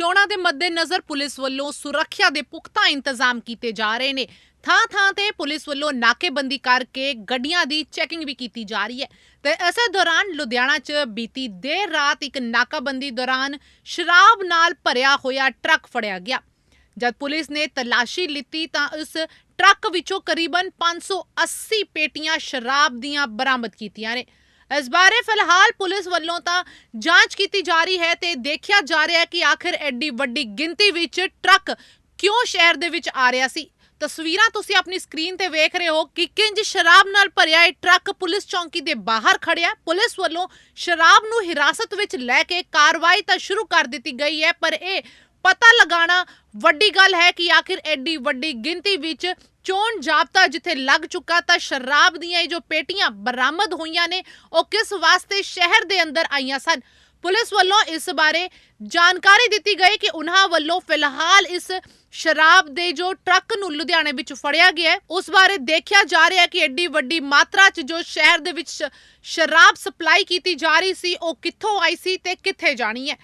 ਚੋਣਾਂ ਦੇ ਮੱਦੇਨਜ਼ਰ ਪੁਲਿਸ ਵੱਲੋਂ ਸੁਰੱਖਿਆ ਦੇ ਪੁਖਤਾ ਇੰਤਜ਼ਾਮ ਕੀਤੇ ਜਾ ਰਹੇ ਨੇ। ਥਾਂ ਥਾਂ ਤੇ ਪੁਲਿਸ ਵੱਲੋਂ ਨਾਕੇਬੰਦੀ ਕਰਕੇ ਗੱਡੀਆਂ ਦੀ ਚੈਕਿੰਗ ਵੀ ਕੀਤੀ ਜਾ ਰਹੀ ਹੈ। ਤੇ ਇਸੇ ਦੌਰਾਨ ਲੁਧਿਆਣਾ 'ਚ ਬੀਤੀ ਦੇਰ ਰਾਤ ਇੱਕ ਨਾਕਾਬੰਦੀ ਦੌਰਾਨ ਸ਼ਰਾਬ ਨਾਲ ਭਰਿਆ ਹੋਇਆ ਟਰੱਕ ਫੜਿਆ ਗਿਆ। ਜਦ ਪੁਲਿਸ ਨੇ ਤਲਾਸ਼ੀ ਲਿੱਤੀ ਤਾਂ ਉਸ ਟਰੱਕ ਵਿੱਚੋਂ ਕਰੀਬਨ 580 ਪੇਟੀਆਂ ਸ਼ਰਾਬ ਦੀਆਂ ਬਰਾਮਦ ਕੀਤੀਆਂ ਨੇ। ਇਸ ਬਾਰੇ ਫਿਲਹਾਲ ਪੁਲਿਸ ਵੱਲੋਂ ਤਾਂ ਜਾਂਚ ਕੀਤੀ ਜਾ ਰਹੀ ਹੈ ਤੇ ਦੇਖਿਆ ਜਾ ਰਿਹਾ ਹੈ ਕਿ ਆਖਿਰ ਐਡੀ ਵੱਡੀ ਗਿਣਤੀ ਵਿੱਚ ਟਰੱਕ ਕਿਉਂ ਸ਼ਹਿਰ ਦੇ ਵਿੱਚ ਆ ਰਿਹਾ ਸੀ? ਤਸਵੀਰਾਂ ਤੁਸੀਂ ਆਪਣੀ ਸਕਰੀਨ ਤੇ ਵੇਖ ਰਹੇ ਹੋ ਕਿ ਕਿੰਜ ਸ਼ਰਾਬ ਨਾਲ ਭਰਿਆ ਇਹ ਟਰੱਕ ਪੁਲਿਸ ਚੌਂਕੀ ਦੇ ਬਾਹਰ ਖੜਿਆ ਪੁਲਿਸ ਵੱਲੋਂ ਸ਼ਰਾਬ ਨੂੰ ਹਿਰਾਸਤ ਵਿੱਚ ਲੈ ਕੇ ਕਾਰਵਾਈ ਤਾਂ ਸ਼ੁਰੂ ਕਰ ਦਿੱਤੀ ਗਈ ਹੈ, ਪਰ ਇਹ ਪਤਾ ਲਗਾਉਣਾ ਵੱਡੀ ਗੱਲ ਹੈ ਕਿ ਆਖਿਰ ਐਡੀ ਵੱਡੀ ਗਿਣਤੀ ਵਿੱਚ ਚੋਣ ਜਾਬਤਾ ਜਿੱਥੇ ਲੱਗ ਚੁੱਕਾ ਤਾਂ ਸ਼ਰਾਬ ਦੀਆਂ ਇਹ ਜੋ ਪੇਟੀਆਂ ਬਰਾਮਦ ਹੋਈਆਂ ਨੇ, ਉਹ ਕਿਸ ਵਾਸਤੇ ਸ਼ਹਿਰ ਦੇ ਅੰਦਰ ਆਈਆਂ ਸਨ? ਪੁਲਿਸ ਵੱਲੋਂ ਇਸ ਬਾਰੇ ਜਾਣਕਾਰੀ ਦਿੱਤੀ ਗਈ ਕਿ ਉਹਨਾਂ ਵੱਲੋਂ ਫਿਲਹਾਲ ਇਸ ਸ਼ਰਾਬ ਦੇ ਜੋ ਟਰੱਕ ਨੂੰ ਲੁਧਿਆਣੇ ਵਿੱਚ ਫੜਿਆ ਗਿਆ ਉਸ ਬਾਰੇ ਦੇਖਿਆ ਜਾ ਰਿਹਾ ਕਿ ਐਡੀ ਵੱਡੀ ਮਾਤਰਾ 'ਚ ਜੋ ਸ਼ਹਿਰ ਦੇ ਵਿੱਚ ਸ਼ਰਾਬ ਸਪਲਾਈ ਕੀਤੀ ਜਾ ਰਹੀ ਸੀ, ਉਹ ਕਿੱਥੋਂ ਆਈ ਸੀ ਤੇ ਕਿੱਥੇ ਜਾਣੀ ਹੈ?